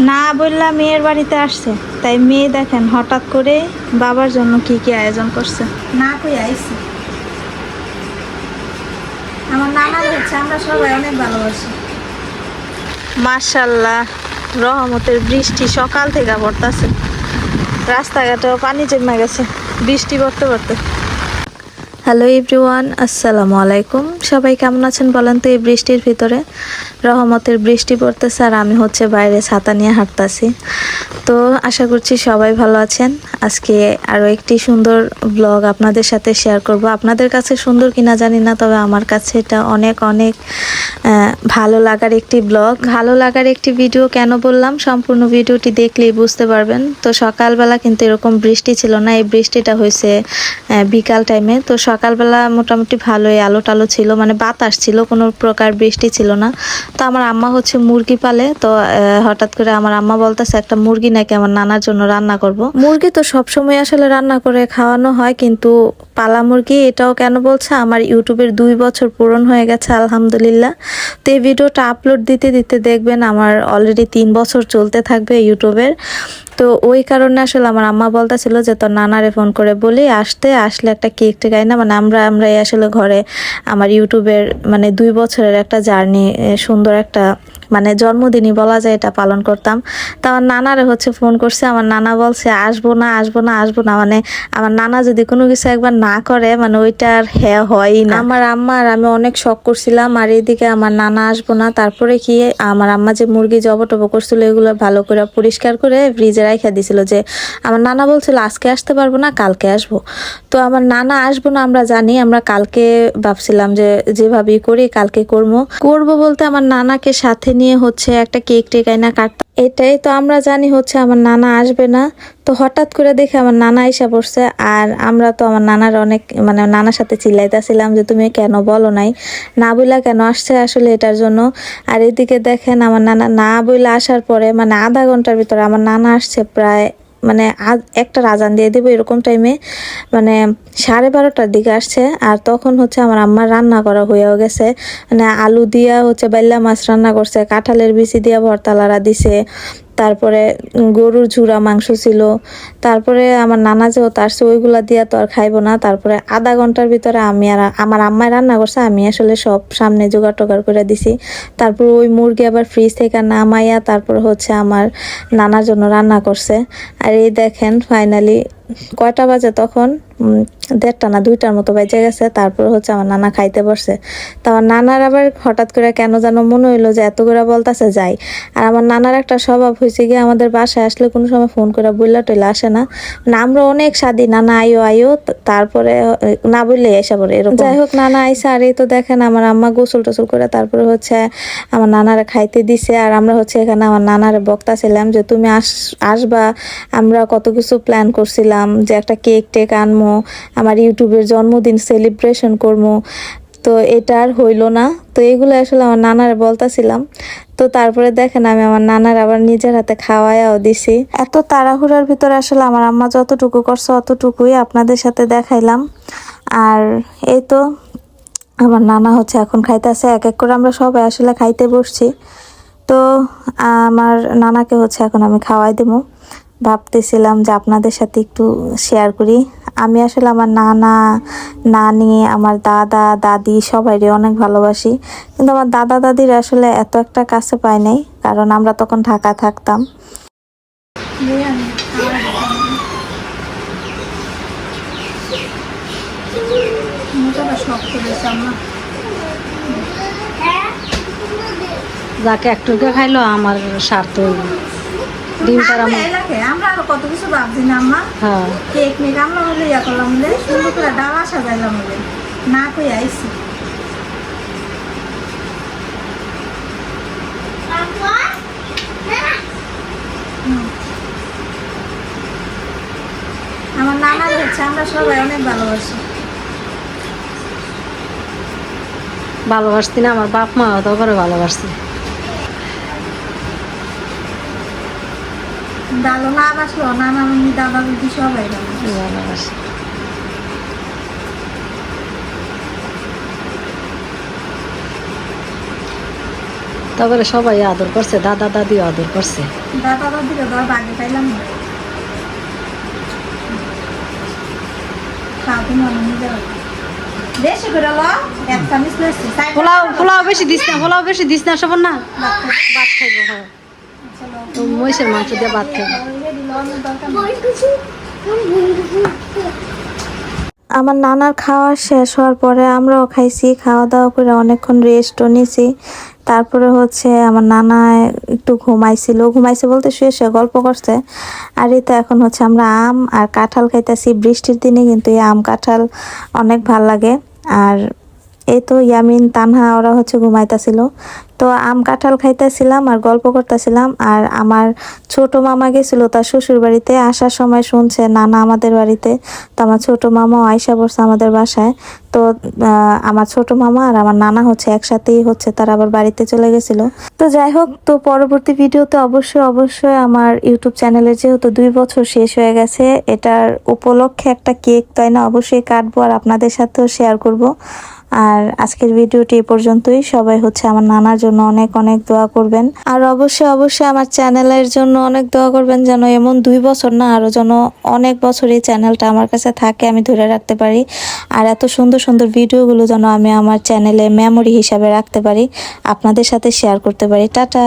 না বললাম মেয়ের বাড়িতে আসছে। তাই মেয়ে দেখেন, হঠাৎ করে বাবার জন্য কি কি আয়োজন করছে। না কই আইছি। আমার নানার হচ্ছে আমরা সবাই অনেক ভালোবাসি। মাশাল্লাহ, রহমতের বৃষ্টি সকাল থেকে পড়তেছে। রাস্তাঘাটেও পানি জমে গেছে, বৃষ্টি পড়তে পড়তে। হ্যালো এভরিওয়ান আসসালামু আলাইকুম সবাই কেমন আছেন বলেন তো এই বৃষ্টির ভিতরে? রহমতের বৃষ্টি পড়তেছে আর আমি হচ্ছে বাইরে ছাতা নিয়ে হাঁটতাছি। তো আশা করছি সবাই ভালো আছেন। আজকে আরও একটি সুন্দর ব্লগ আপনাদের সাথে শেয়ার করব। আপনাদের কাছে সুন্দর কিনা জানি না, তবে আমার কাছে এটা অনেক অনেক ভালো লাগার একটি ব্লগ ভালো লাগার একটি ভিডিও কেন বললাম? সম্পূর্ণ ভিডিওটি দেখলেই বুঝতে পারবেন। তো সকালবেলা কিন্তু এরকম বৃষ্টি ছিল না। এই বৃষ্টিটা হয়েছে বিকাল টাইমে তো সকালবেলা মোটামুটি ভালোই আলো টালো ছিল মানে বাতাস ছিল, কোনো প্রকার বৃষ্টি ছিল না। তো আমার আম্মা হচ্ছে মুরগি পালে, তো হঠাৎ করে আমার আম্মা বলতেছে, একটা মুরগি নাকি আমার নানার জন্য রান্না করব? মুরগি তো সবসময় আসলে রান্না করে খাওয়ানো হয়, কিন্তু পালা মুরগি এটাও কেন বলছে? আমার ইউটিউবের দুই বছর পূরণ হয়ে গেছে, আলহামদুলিল্লাহ। তো এই ভিডিওটা আপলোড দিতে দিতে দেখবেন, আমার অলরেডি তিন বছর চলতে থাকবে ইউটিউবের। তো ওই কারণে আসলে আমার আম্মা বলতেছিল যে, তোর নানারে ফোন করে বলি, আসতে, আসলে একটা কেক টেক না। মানে আমরা আমরা আসলে ঘরে, আমার ইউটিউবের মানে দুই বছরের একটা জার্নি সুন্দর একটা মানে জন্মদিনই বলা যায় এটা পালন করতাম। তা আমার নানারে হচ্ছে ফোন করছে, আমার নানা বলছে, আসব না আসব না আসব না। মানে আমার নানা যদি কোনো কিছু একবার না করে মানে ওইটা আর হ্যাঁ হয়ই না। আমার আম্মা আর আমি অনেক শখ করছিলাম, আর এদিকে আমার নানা আসব না। তারপরে কি, আমার আম্মা যে মুরগি জব টব করছিল, এগুলো ভালো করে পরিষ্কার করে ফ্রিজে রাখা দিছিল যে, আমার নানা বলছিল, আজকে আসতে পারব না, কালকে আসব। তো আমার নানা আসব না, আমরা জানি, আমরা কালকে ভাবছিলাম যে, যেভাবেই করি, কালকে করব। করব বলতে আমার নানাকে সাথে নিয়ে হচ্ছে একটা কেক টেক আইনা কাটতাম এটাই তো আমরা জানি হচ্ছে আমার নানা আসবে না। তো হঠাৎ করে দেখে আমার নানা এসে পড়ছে আর আমরা তো আমার নানার অনেক মানে নানার সাথে চিল্লাইতেছিলাম যে, তুমি কেন বলো নাই? না বইলা কেন আসছে আসলে এটার জন্য? আর এদিকে দেখেন আমার নানা না বইলা আসার পরে মানে আধা ঘণ্টার ভিতরে আমার নানা আসছে প্রায় মানে একটা রাজান দিয়ে দেবো এরকম টাইমে মানে সাড়ে বারোটার দিকে আসছে আর তখন হচ্ছে আমার আম্মার রান্না করা হয়েও গেছে। মানে আলু দিয়া হচ্ছে বাইল্লা মাছ রান্না করছে, কাঁঠালের বিচি দিয়া ভর্তালারা দিছে তারপরে গরুর ঝুড়া, মাংস ছিল। তারপরে আমার নানা যে যেহেতু আসছে, ওইগুলা দিয়া তো আর খাইবো না। তারপরে আধা ঘণ্টার ভিতরে আমি আর আমার আম্মায় রান্না করছে, আমি আসলে সব সামনে জোগাড় টোগাড় করে দিছি। তারপর ওই মুরগি আবার ফ্রিজ থেকে নামাইয়া তারপর হচ্ছে আমার নানার জন্য রান্না করছে। আর এই দেখেন ফাইনালি কয়টা বাজে তখন? দেড়টা না দুইটার মতো বেজে গেছে, তারপর হচ্ছে আমার নানা খাইতে বসছে। তো আমার নানার আবার হঠাৎ করে কেন যেন মনে হইল যে এত করে বলতাছে, যাই। আর আমার নানার একটা স্বভাব হয়েছে গিয়ে আমাদের বাসায় আসলে কোনো সময় ফোন করে বললা টইলা আসে না। না আমরা অনেক স্বাদী, নানা আইও আইও তারপরে না বললে এসে পড়ে এরকম। যাই হোক, নানা আইসা, আর এই তো দেখেন আমার আম্মা গোসল টোসল করে তারপরে হচ্ছে আমার নানারে খাইতে দিছে। আর আমরা হচ্ছে এখানে আমার নানারে বক্তা ছিলাম যে, তুমি আস, আসবা, আমরা কত কিছু প্ল্যান করছিলাম। যে একটা কেক টেক আনমো, আমার ইউটিউবের জন্মদিন সেলিব্রেশন করব তো এটা আর হইল না। তো এগুলো আসলে আমার নানারে বলতাছিলাম। তো তারপরে দেখেন আমি আমার নানার আবার নিজের হাতে খাওয়াইয়াও দিছি। এত তাড়াহুড়ার ভিতরে আসলে আমার আম্মা যতটুকু করছে অতটুকুই আপনাদের সাথে দেখাইলাম। আর এই তো আমার নানা হচ্ছে এখন খাইতেছে, এক এক করে আমরা সবাই আসলে খাইতে বসছি। তো আমার নানাকে হচ্ছে এখন আমি খাওয়াই দেবো ভাবতেছিলাম যে আপনাদের সাথে একটু শেয়ার করি। আমি আসলে আমার নানা নানি আমার দাদা দাদি সবাইরে অনেক ভালোবাসি। কিন্তু আমার দাদা দাদির আসলে এত একটা কাছে পাই নাই কারণ আমরা তখন ঢাকা থাকতাম। যাকে একটুকে খাইলো আমার স্বার্থ হইল ডিম তারা আমরা আরও কত কিছু ভাবছি না আম্মা। হ্যাঁ। কেক মেক আমরা হলে ইয়া করলাম হলে সুন্দর করে ডালা সাজাইলাম হলে না কই আইছি। আমার নানার হচ্ছে আমরা সবাই অনেক ভালোবাসি। ভালোবাসতি না আমার বাপ মা তো করে ভালোবাসতি ভালো না বাসলো নানা নানি দাদা দিদি সবাই ভালোবাসে তারপরে সবাই আদর করছে দাদা দাদিও আদর করছে। দাদা দাদিকে ধর বাগে পাইলাম না। পোলাও পোলাও বেশি দিস না পোলাও বেশি দিস না সব না। ভাত খাইবো হ্যাঁ। তো মহিষের মাংস দিয়ে ভাত আমার নানার খাওয়া শেষ হওয়ার পরে আমরাও খাইছি, খাওয়া দাওয়া করে অনেকক্ষণ রেস্টও নিছি। তারপরে হচ্ছে আমার নানা একটু ঘুমাইছিল। ঘুমাইছে বলতে শুয়ে শুয়ে গল্প করছে। আর এই তো এখন হচ্ছে আমরা আম আর কাঁঠাল খাইতেছি। বৃষ্টির দিনে কিন্তু এই আম কাঁঠাল অনেক ভালো লাগে। আর এই তো ইয়ামিন, তানহা, ওরা হচ্ছে ঘুমাইতেছিল। তো আম কাঁঠাল খাইতেছিলাম আর গল্প করতেছিলাম আর আমার ছোট মামা গেছিল তার শ্বশুর বাড়িতে, আসার সময় শুনছে, নানা আমাদের বাড়িতে। তো আমার ছোট মামা আয়সা বসছে আমাদের বাসায়। তো আমার ছোট মামা আর আমার নানা হচ্ছে একসাথেই হচ্ছে, তার আবার বাড়িতে চলে গেছিল। তো যাই হোক, তো পরবর্তী ভিডিওতে অবশ্যই অবশ্যই আমার ইউটিউব চ্যানেলে যেহেতু দুই বছর শেষ হয়ে গেছে, এটার উপলক্ষে একটা কেক তাই না অবশ্যই কাটবো আর আপনাদের সাথেও শেয়ার করব। আর আজকের ভিডিওটি এ পর্যন্তই। সবাই হচ্ছে আমার নানার জন্য অনেক অনেক দোয়া করবেন। আর অবশ্যই অবশ্যই আমার চ্যানেলের জন্য অনেক দোয়া করবেন যেন এমন দুই বছর না আরও যেন অনেক বছর এই চ্যানেলটা আমার কাছে থাকে, আমি ধরে রাখতে পারি। আর এত সুন্দর সুন্দর ভিডিওগুলো যেন আমি আমার চ্যানেলে মেমোরি হিসাবে রাখতে পারি, আপনাদের সাথে শেয়ার করতে পারি। টাটা!